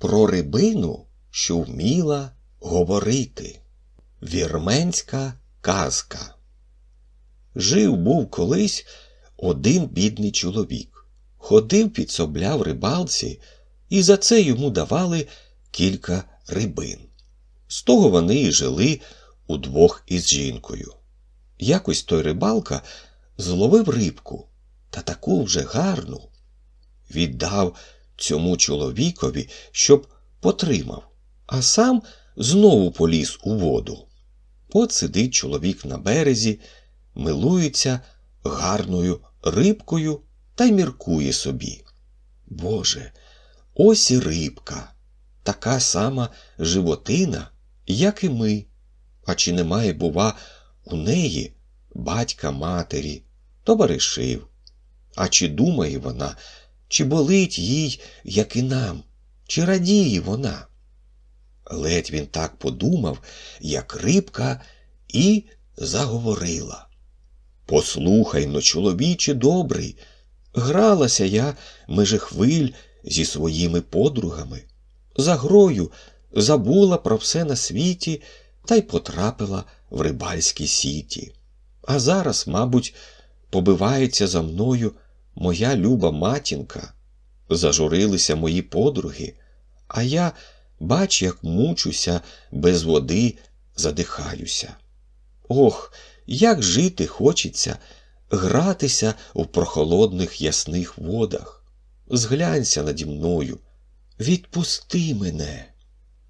про рибину, що вміла говорити. Вірменська казка. Жив був колись один бідний чоловік. Ходив підсобляв рибалці, і за це йому давали кілька рибин. З того вони і жили удвох із жінкою. Якось той рибалка зловив рибку та таку вже гарну. Віддав цьому чоловікові, щоб потримав, а сам знову поліз у воду. От сидить чоловік на березі, милується гарною рибкою та й міркує собі. Боже, ось і рибка, така сама животина, як і ми. А чи немає, бува, у неї батька матері, товаришів? А чи думає вона, чи болить їй, як і нам, чи радіє вона? Ледь він так подумав, як рибка, і заговорила. Послухай но, чоловіче добрий, гралася я межи хвиль зі своїми подругами. За грою забула про все на світі та й потрапила в рибальські сіті. А зараз, мабуть, побивається за мною моя люба матінка. Зажурилися мої подруги, а я, бач, як мучуся, без води задихаюся. Ох, як жити хочеться, гратися в прохолодних ясних водах. Зглянься наді мною, відпусти мене,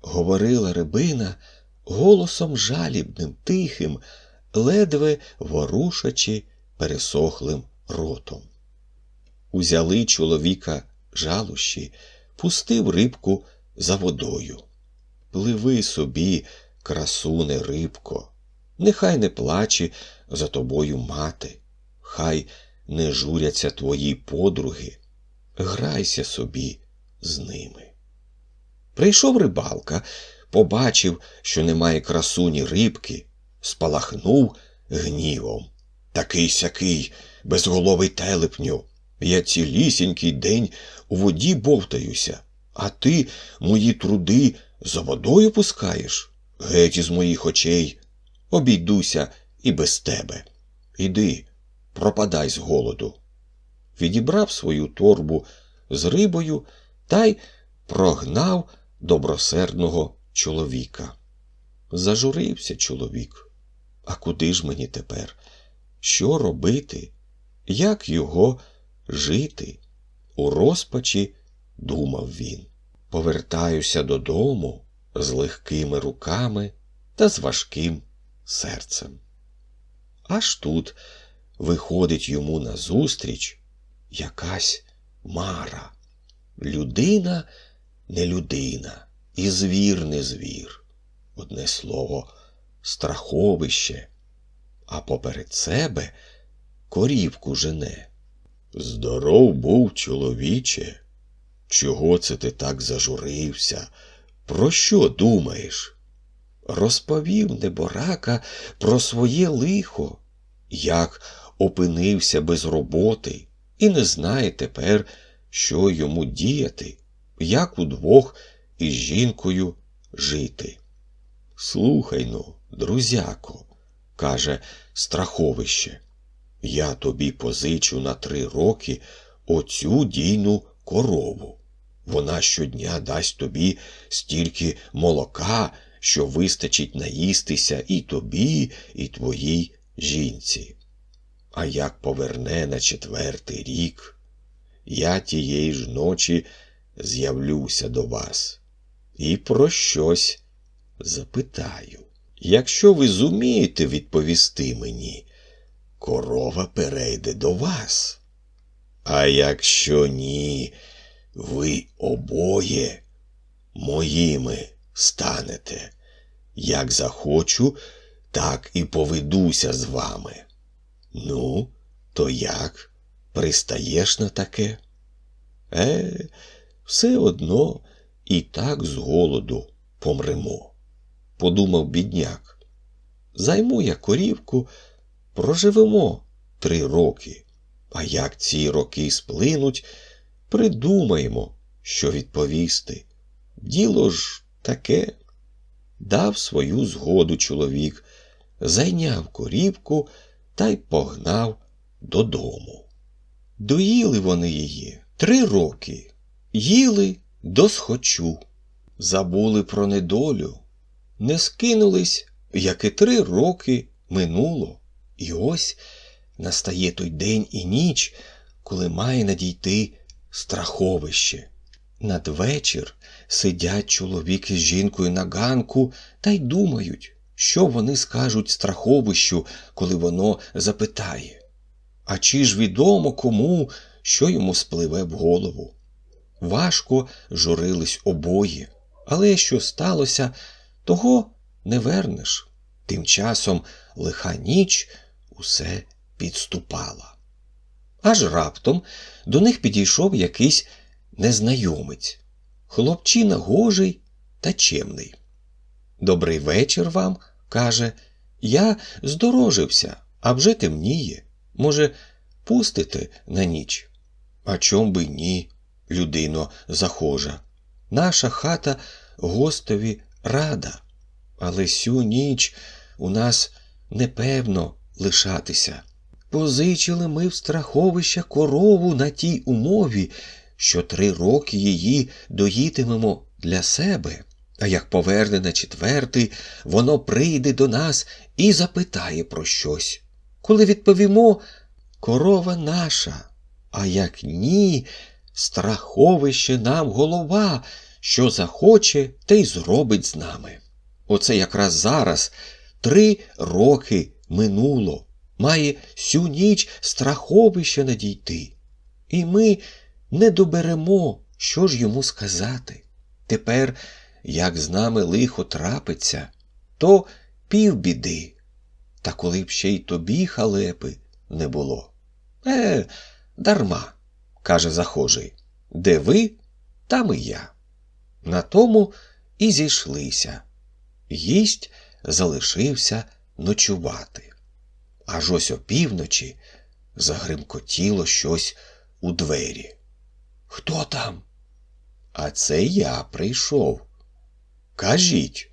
говорила рибина голосом жалібним, тихим, ледве ворушачи пересохлим ротом. Узяли чоловіка жалощі, пустив рибку за водою. Пливи собі, красуне рибко, нехай не плаче за тобою мати, хай не журяться твої подруги, грайся собі з ними. Прийшов рибалка, побачив, що немає красуні рибки, спалахнув гнівом. Такий сякий, безголовий телепню. Я цілісінький день у воді бовтаюся, а ти мої труди за водою пускаєш? Геть із моїх очей. Обійдуся і без тебе. Іди, пропадай з голоду. Відібрав свою торбу з рибою та й прогнав добросердного чоловіка. Зажурився чоловік. А куди ж мені тепер? Що робити? Як його жити? У розпачі думав він. Повертаюся додому з легкими руками та з важким серцем. Аж тут виходить йому назустріч якась мара. Людина не людина, і звір не звір. Одне слово, страховище, а поперед себе корівку жене. Здоров був, чоловіче. Чого це ти так зажурився? Про що думаєш? Розповів неборака про своє лихо, як опинився без роботи і не знає тепер, що йому діяти, як удвох із жінкою жити. Слухай ну, друзяко, каже страховище, я тобі позичу на три роки оцю дійну корову. Вона щодня дасть тобі стільки молока, що вистачить наїстися і тобі, і твоїй жінці. А як поверне на четвертий рік, я тієї ж ночі з'явлюся до вас і про щось запитаю. Якщо ви зумієте відповісти мені, корова перейде до вас. А якщо ні, ви обоє моїми станете. Як захочу, так і поведуся з вами. Ну, то як? Пристаєш на таке? Е, все одно і так з голоду помремо, подумав бідняк. Займу я корівку, проживемо три роки. А як ці роки сплинуть, придумаємо, що відповісти. діло ж таке. Дав свою згоду чоловік, зайняв корівку та й погнав додому. Доїли вони її три роки, їли досхочу, забули про недолю, не скинулись, як і три роки минуло. І ось настає той день і ніч, коли має надійти страховище. Надвечір сидять чоловік із жінкою на ганку та й думають, що вони скажуть страховищу, коли воно запитає. А чи ж відомо кому, що йому спливе в голову? Важко журились обоє, але що сталося, того не вернеш. Тим часом лиха ніч усе підступала. Аж раптом до них підійшов якийсь незнайомець, хлопчина гожий та чемний. Добрий вечір вам, каже, я здорожився, а вже темніє. Може, пустите на ніч? А чом би ні, людино захожа. Наша хата гостові рада, але сю ніч у нас непевно лишатися. Позичили ми в страховища корову на тій умові, що три роки її доїтимемо для себе, а як поверне на четвертий, воно прийде до нас і запитає про щось. Коли відповімо, корова наша, а як ні, страховище нам голова, що захоче, те й зробить з нами. Оце якраз зараз три роки минуло, має сю ніч страховище надійти. І ми не доберемо, що ж йому сказати. Тепер, як з нами лихо трапиться, то півбіди. Та коли б ще й тобі халепи не було. Е, дарма, каже захожий. Де ви, там і я. На тому і зійшлися. Гість залишився ночувати. Аж ось опівночі загримкотіло щось у двері. Хто там? А це я прийшов. Кажіть.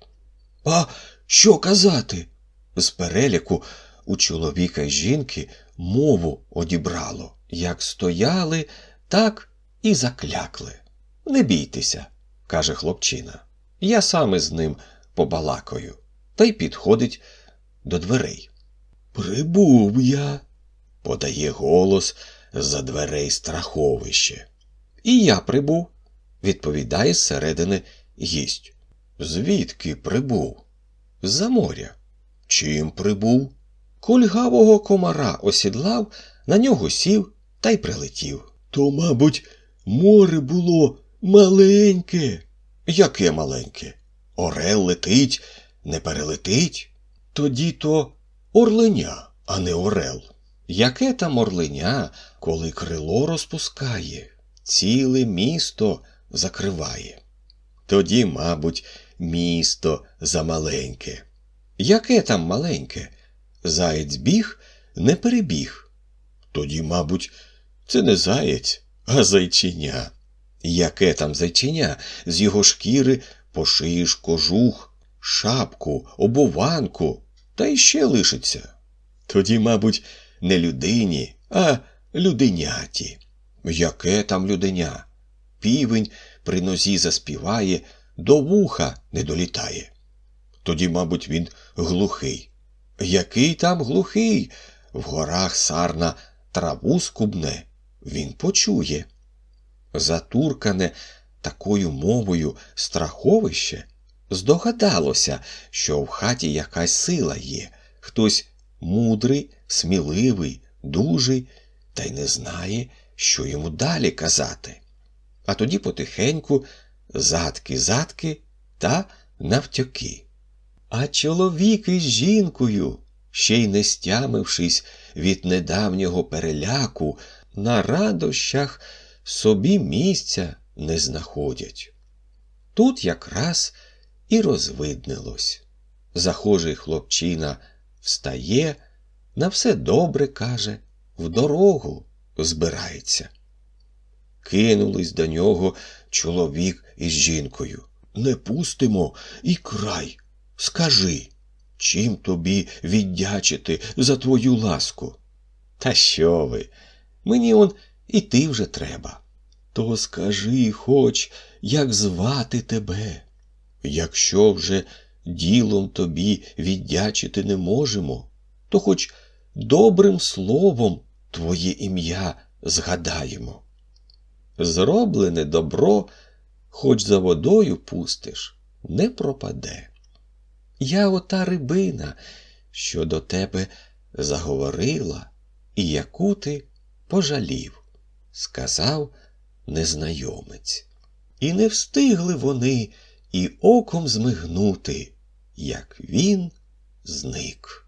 А що казати? З переліку у чоловіка й жінки мову одібрало. Як стояли, так і заклякли. Не бійтеся, каже хлопчина. Я саме з ним побалакаю, та й підходить до дверей. Прибув я, подає голос за дверей страховище. І я прибув, відповідає зсередини гість. Звідки прибув? З-за моря. Чим прибув? Кульгавого комара осідлав, на нього сів та й прилетів. То, мабуть, море було маленьке. Яке маленьке? Орел летить, не перелетить. Тоді то орленя, а не орел. Яке там орленя, коли крило розпускає, ціле місто закриває. Тоді, мабуть, місто замаленьке. Яке там маленьке? Заєць біг, не перебіг. Тоді, мабуть, це не заєць, а зайчиня. Яке там зайчиня з його шкіри пошиєш кожух, шапку, обуванку, та іще лишиться. Тоді, мабуть, не людині, а людиняті. Яке там люденя? Півень при нозі заспіває, до вуха не долітає. Тоді, мабуть, він глухий. Який там глухий? В горах сарна траву скубне, він почує. Затуркане такою мовою страховище здогадалося, що в хаті якась сила є, хтось мудрий, сміливий, дужий, та й не знає, що йому далі казати. А тоді потихеньку задки-задки та навтьоки. А чоловік із жінкою, ще й не стямившись від недавнього переляку, на радощах собі місця не знаходять. Тут якраз і розвиднилось. Захожий хлопчина встає, на все добре каже, в дорогу збирається. Кинулись до нього чоловік із жінкою. не пустимо і край. Скажи, чим тобі віддячити за твою ласку? Та що ви? Мені он іти вже треба. То скажи хоч, як звати тебе. Якщо вже ділом тобі віддячити не можемо, то хоч добрим словом твоє ім'я згадаємо. Зроблене добро, хоч за водою пустиш, не пропаде. Я ота рибина, що до тебе заговорила, і яку ти пожалів, сказав незнайомець. І не встигли вони і оком змигнути, як він зник.